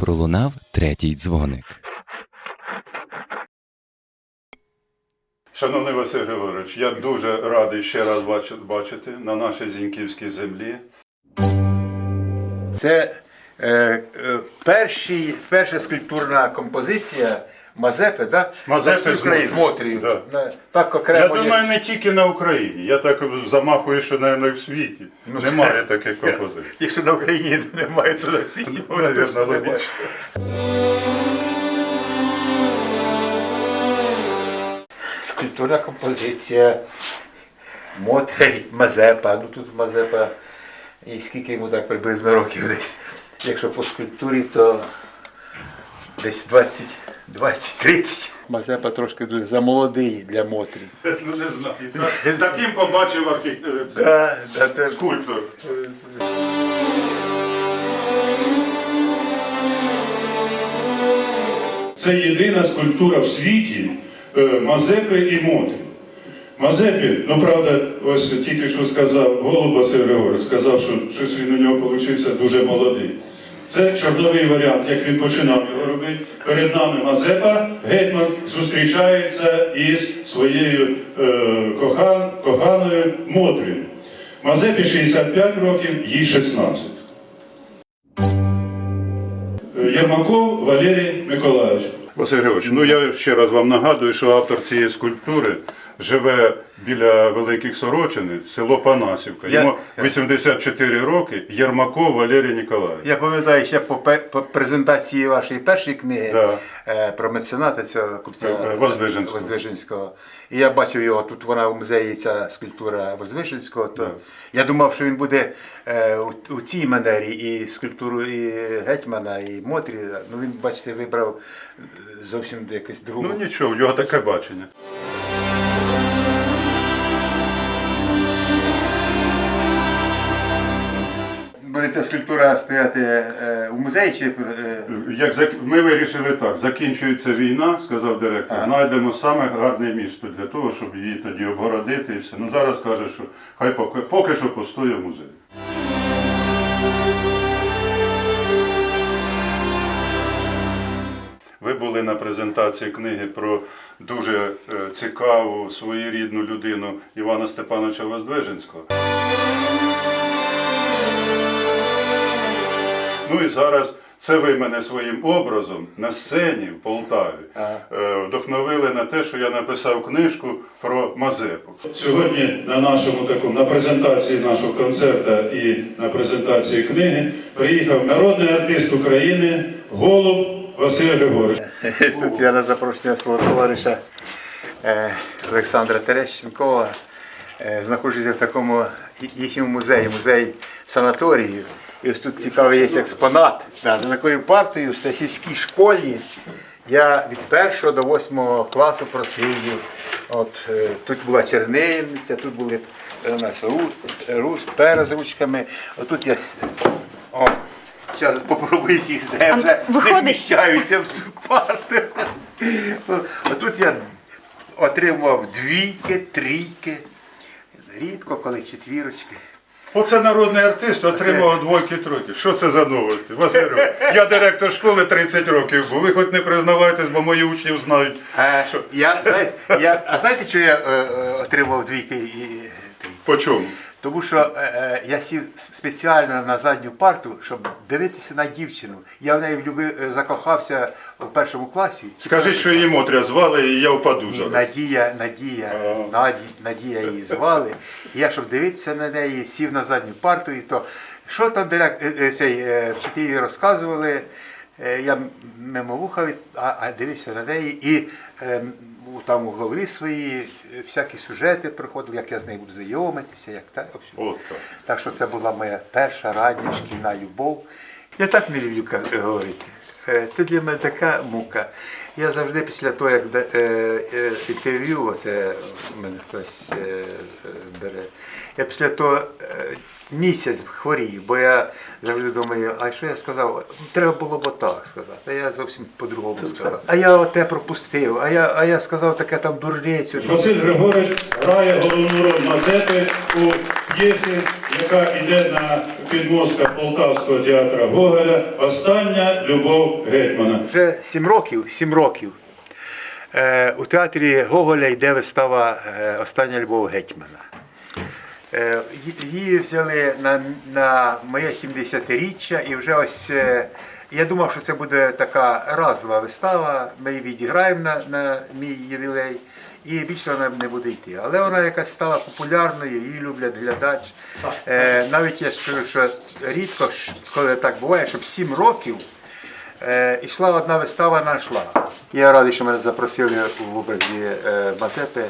Пролунав третій дзвоник. Шановний Василь Григорович, я дуже радий ще раз бачити на нашій Зіньківській землі. Це е, е, перші, перша скульптурна композиція Мазепи, да? Мазепи з Україну, з. Мотрію. Да. Не, Так Я окремо думаю, є. не тільки на Україні. Я так замахую, що навіть в світі. Немає таких композицій. Якщо на Україні немає, то на світі Навірно, точно немає. логічно. Скульптурна композиція Мотрій Мазепа. Ну тут Мазепа. І скільки йому так приблизно років десь. Якщо по скульптурі, то десь 20, 20-30. Мазепа трошки дуже замолодий для Мотрі. Ну не знаю. Таким побачив архітектор. Скульптор. Це єдина скульптура в світі е, Мазепи і Мотрі. Мазепі, ну правда, ось тільки що сказав голуб Василь Григорович, сказав, що щось він у нього вийшов дуже молодий. Це чорновий варіант, як він починав його робити. Перед нами Мазепа, гетьман зустрічається із своєю е, кохан, коханою Мотрі. Мазепі 65 років, їй 16. Єрмаков Валерій Миколаївич. Василь Григорович, ну я ще раз вам нагадую, що автор цієї скульптури живе біля Великих Сорочини, село Панасівка. Йому 84 роки, Єрмаков Валерій Ніколаївич. Я пам'ятаю ще по, по презентації вашої першої книги Да. е, про мецената цього купця Е, е, Воздвиженського. Воздвиженського. І я бачив його, тут вона в музеї, ця скульптура Воздвиженського. То Я думав, що він буде е, у, у цій манері і скульптуру і Гетьмана, і Мотрі. Ну він, бачите, вибрав зовсім якусь другу. Ну нічого, в нього таке бачення. Ця скульптура стояти е, у музеї чи е, Як зак- ми вирішили так, закінчується війна, сказав директор, знайдемо саме гарне місто для того, щоб її тоді обгородити і все. Ну зараз каже, що хай поки, поки що постоє в музеї. Ви були на презентації книги про дуже е, цікаву своєрідну людину Івана Степановича Воздвиженського. Ну і зараз це ви мене своїм образом на сцені в Полтаві е, вдохновили на те, що я написав книжку про Мазепу. Сьогодні на нашому такому на презентації нашого концерту і на презентації книги приїхав народний артист України Голуб Василь Григорович. Тут я на запрошення свого товариша е, Олександра Терещенкова е, знаходжуся в такому їхньому музеї, музей санаторію. І ось тут цікавий є експонат. Да, за такою партою в Стасівській школі я від першого до восьмого класу просидів. От, е, тут була чернильниця, тут були е, рус, пера з ручками. Отут я о, зараз попробую сісти, я вже не в цю парту. А тут я отримав двійки, трійки, рідко коли четвірочки. Оце народний артист отримав двойки тройки. Що це за новості? Василю, я директор школи 30 років, бо ви хоч не признавайтесь, бо мої учні знають. А, Що? я, знаєте, я, а знаєте, що я е, е, отримав двійки і трійки? По чому? Тому що е, е, я сів спеціально на задню парту, щоб дивитися на дівчину. Я в неї влюбив, е, закохався в першому класі. Скажіть, що її Мотря звали, і я впаду зараз. Надія, Надія, Наді, Надія її звали. І я, щоб дивитися на неї, сів на задню парту, і то що там директ, е, е, цей, е, вчителі розказували, е, я мимо вуха від, а, а дивився на неї і е, там у голові свої е, всякі сюжети приходили, як я з нею буду знайомитися, як так. общем. От так. Так що це була моя перша рання шкільна любов. Я так не люблю говорити. Е, Це для мене така мука. Я завжди після того, як е, е, інтерв'ю, оце мене хтось е, е, бере, я після того е, місяць хворію, бо я завжди думаю, а що я сказав? Треба було б так сказати. А я зовсім по-другому сказав. А я оте пропустив, а я, а я сказав таке там дурницю. Василь Григорович грає головну роль Мазепи у п'єсі, яка йде на підмостках Полтавського театру Гоголя Остання любов гетьмана. Вже сім років, сім років. Е, у театрі Гоголя йде вистава е, Остання любов гетьмана. Е, її взяли на, на моє 70-річчя і вже ось. е, я думав, що це буде така разова вистава. Ми її відіграємо на, на мій ювілей, і більше вона не буде йти. Але вона якась стала популярною, її люблять глядач. Е, навіть я скажу, що рідко, коли так буває, щоб 7 років Е, ішла одна вистава на аншлаг. Я радий, що мене запросили в образі е, Мазепи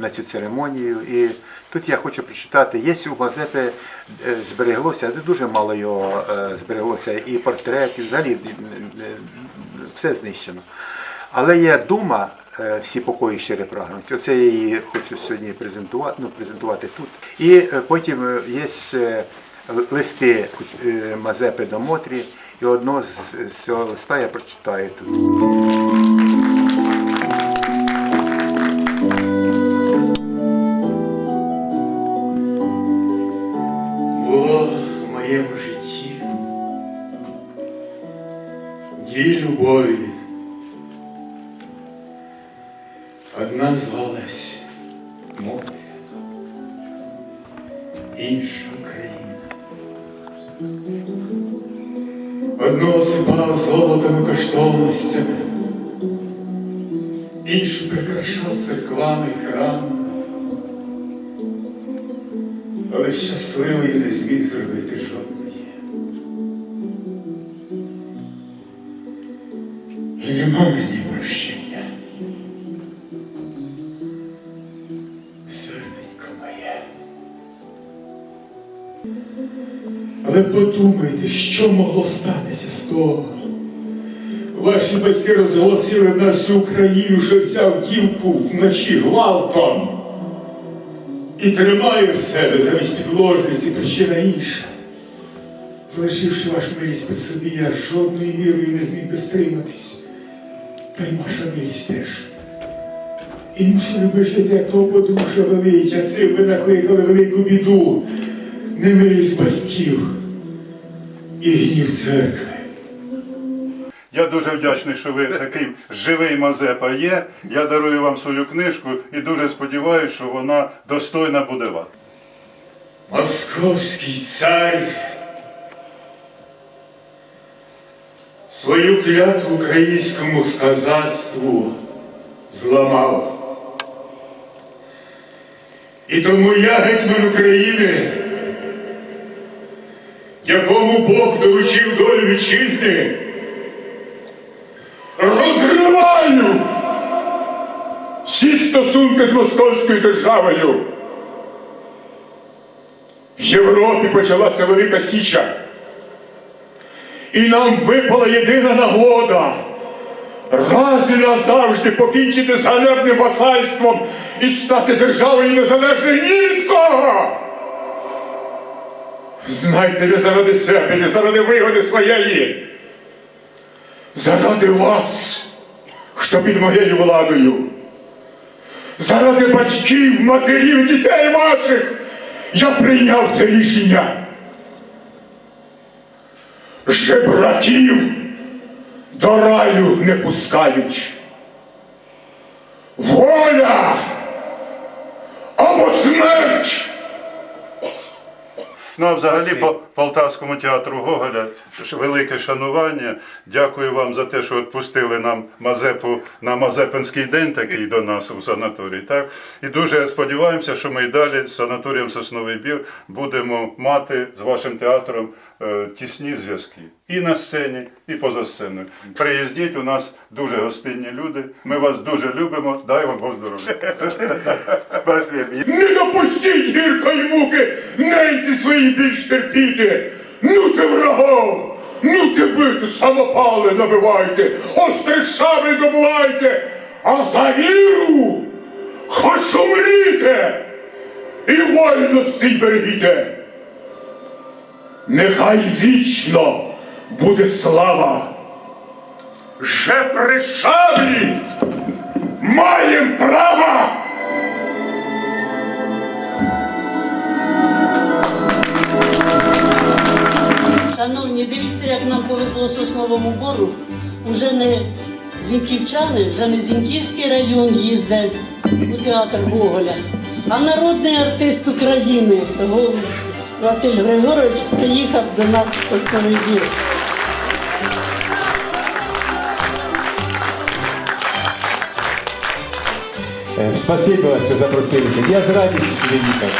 на цю церемонію. І тут я хочу прочитати, є у Мазепи е, збереглося, дуже мало його е, збереглося, і портретів, взагалі е, все знищено. Але є дума, всі покої ще не прагнуть. Оце я її хочу сьогодні презентувати, ну, презентувати тут. І потім є листи Мазепи до Мотрі, і одного з цього листа я прочитаю тут. Дві любові. Одна звалась море, інша Україна. Одну осипав золотими коштовностями, іншу прикрашав церквами і храмами. Але щасливий не зміг зробити жодної. Але подумайте, що могло статися з того. Ваші батьки розголосили на всю Україну, що взяв дівку вночі гвалтом і тримає в себе замість підложниці причина інша. Залишивши вашу милість при собі, я жодною мірою не зміг би стриматись. Та й ваша милість теж. І мусили би жити, як того подумав, що великі часи ви накликали велику біду, немилість батьків і гнів церкви. Я дуже вдячний, що ви такий живий Мазепа є. Я дарую вам свою книжку і дуже сподіваюся, що вона достойна буде вас. Московський цар свою клятву українському сказацтву зламав. І тому я гетьман України, якому Бог доручив долю вітчизни, розриваю всі стосунки з московською державою. В Європі почалася Велика Січа. І нам випала єдина нагода раз і назавжди покінчити з ганебним васальством і стати державою незалежною ні від кого. Знайте, не заради себе, заради вигоди своєї. Заради вас, хто під моєю владою. Заради батьків, матерів, дітей ваших я прийняв це рішення. Жебраків до раю не пускають. Ну, а взагалі по Полтавському театру Гоголя велике шанування. Дякую вам за те, що відпустили нам Мазепу на Мазепинський день такий до нас у санаторії. Так? І дуже сподіваємося, що ми і далі з санаторієм Сосновий Бір будемо мати з вашим театром тісні зв'язки. І на сцені, і поза сценою. Приїздіть, у нас дуже гостинні люди. Ми вас дуже любимо. Дай вам Бог здоров'я. Не допустіть гіркої муки ненці свої більш терпіти. Ну ти врагов, ну ти бити, самопали набивайте, острих шабель добувайте, а за віру хоч умріте і вольності берегіте. Нехай вічно буде слава. Же при шаблі маєм право! Шановні, дивіться, як нам повезло сосновому бору. Уже не зіньківчани, вже не Зіньківський район їздить у театр Гоголя, а народний артист України Василь Григорович приїхав до нас в Сосновий. Е, Спасибо, що запросилися. Я з радістю сюди їхав.